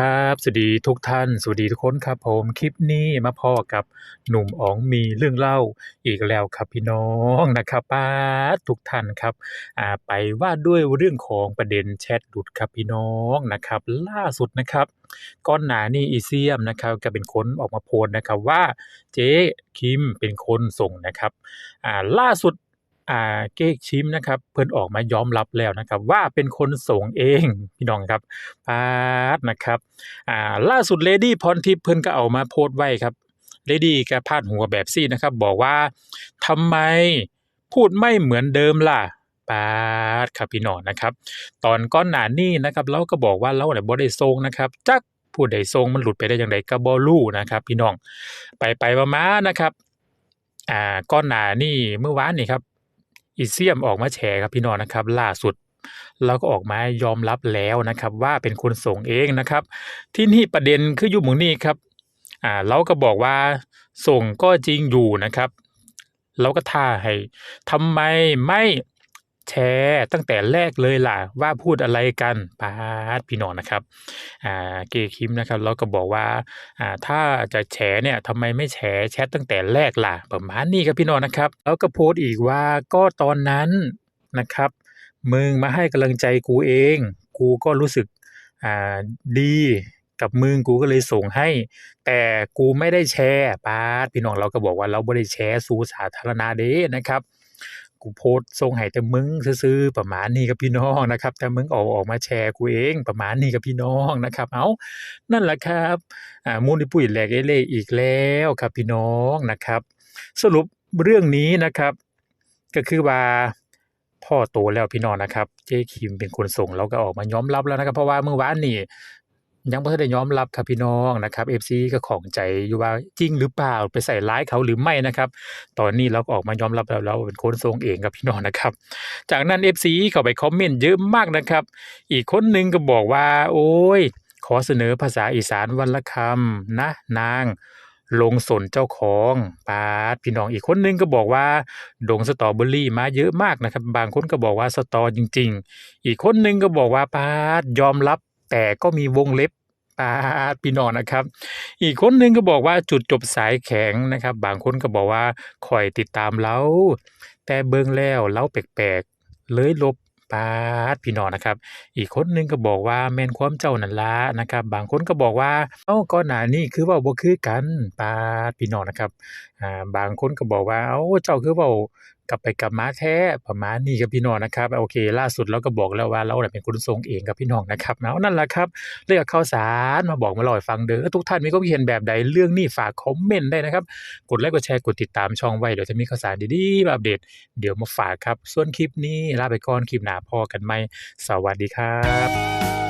ครับสวัสดีทุกท่านสวัสดีทุกคนครับผมคลิปนี้มาพ่อกับหนุ่มอ๋องมีเรื่องเล่าอีกแล้วครับพี่น้องนะครับป้าทุกท่านครับอ่าไปว่าด้วยเรื่องของประเด็นแชทหลุดครับพี่น้องนะครับ ล่าสุดนะครับก่อนหนานี้อีเซียมนะครับก็เป็นคนออกมาโพสนะครับว่าเจ๊คิมเป็นคนส่งนะครับอ่าล่าสุด อ่าเก๊กชิมนะครับ เพิ่นออกมายอมรับแล้วนะครับ ว่าเป็นคนส่งเองพี่น้องครับปาดนะครับอ่าล่าสุดเลดี้พรทิพย์เพิ่นก็เอามาโพสต์ไว้ครับเลดี้ก็พาดหัวแบบซี่นะครับ บอกว่าทำไมพูดไม่เหมือนเดิมล่ะปาดครับพี่น้องนะครับ ตอนก้อนหนานี้นะครับเราก็บอกว่าเราเนี่ยบ่ได้ส่งนะครับ จักผู้ใดส่งมันหลุดไปได้อย่างไรก็บ่รู้นะครับ พี่น้องไปไปๆมาๆนะครับ อ่าก้อนหนานี่เมื่อวานนี่ครับ อีเซียมออกมาแฉครับพี่น้องนะครับ ล่าสุดเราก็ออกมายอมรับแล้วนะครับ ว่าเป็นคนส่งเองนะครับ ที่นี่ประเด็นคืออยู่หมุงนี้ครับอ่าเราก็บอกว่าส่งก็จริงอยู่นะครับ เราก็ท่าให้ทำไมไม่ แชร์ตั้งแต่แรกเลยล่ะว่าพูดอะไรกันปาดพี่น้องนะครับอ่าเกคิมนะครับเราก็บอกว่าอ่าถ้าจะแฉเนี่ยทำไมไม่แฉแชทตั้งแต่แรกล่ะประมาณนี้ครับพี่น้องนะครับ แล้วก็โพสต์อีกว่าก็ตอนนั้นนะครับ มึงมาให้กำลังใจกูเอง กูก็รู้สึกอ่าดีกับมึงกูก็เลยส่งให้ แต่กูไม่ได้แชร์ปาดพี่น้องเราก็บอกว่าเราไม่ได้แชร์สู่สาธารณะเด้นะครับ กูโพสส่งให้แต่มึงซื่อๆประมาณนี้ครับพี่น้องนะครับ แต่มึงออกออกมาแชร์กูเองประมาณนี้ครับพี่น้องนะครับ เอานั่นแหละครับอ่ามูลนิปุ้ยแหลกเอเล่อีกแล้วครับพี่น้องนะครับ สรุปเรื่องนี้นะครับ ก็คือว่าพ่อโตแล้วพี่น้องนะครับ เจ๊คิมเป็นคนส่งเราก็ออกมายอมรับแล้วนะครับ เพราะว่าเมื่อวานนี่ ยังบ่ทันได้ยอมรับครับพี่น้องนะครับ FC ก็ของใจอยู่ว่าจริงหรือเปล่าไปใส่ร้ายเขาหรือไม่นะครับ ตอนนี้เราก็ออกมายอมรับแล้วเราเป็นคนส่งเองครับพี่น้องนะครับ จากนั้น FC เข้าไปคอมเมนต์เยอะมากนะครับ อีกคนหนึงก็บอกว่า โอ้ย ขอเสนอภาษาอีสานวันละคำนะนางลงสนเจ้าของปาดพี่น้องอีกคนหนึงก็บอกว่าดงสตอเบอรี่มาเยอะมากนะครับ บางคนก็บอกว่าสตอจริง ๆ อีกคนหนึงก็บอกว่าปาดยอมรับ แต่ก็มีวงเล็บปาดพี่นองนะครับ อีกคนหนึงก็บอกว่าจุดจบสายแข็งนะครับ บางคนก็บอกว่าคอยติดตามเราแต่เบิ่งแล้วเราแปลกๆเลยลบปาดพี่น้องนะครับ อีกคนหนึงก็บอกว่าแม่นความเจ้านั่นละนะครับ บางคนก็บอกว่าเอ้าก่อนหน้านี้คือว้าบ่คือกันปาดพี่น้องนะครับ อ่าบางคนก็บอกว่า เอาเจ้าคือเว้ากลับไปกลับมาแท้ประมาณนี้ครับพี่น้องนะครับโอเค ล่าสุดเราก็บอกแล้วว่าเราเป็นคนส่งเองครับพี่น้องนะครับเอานั่นแหละครับเรื่องข่าวสารมาบอกมาล่าให้ฟังเด้อทุกท่านมีความเห็นแบบใดเรื่องนี้ฝากคอมเมนต์ได้นะครับ กดไลค์กดแชร์กดติดตามช่องไว้เดี๋ยวจะมีข่าวสารดีๆมาอัปเดต เดี๋ยวมาฝากครับ ส่วนคลิปนี้ลาไปก่อนคลิปหน้าพอกันใหมสวัสดีครับ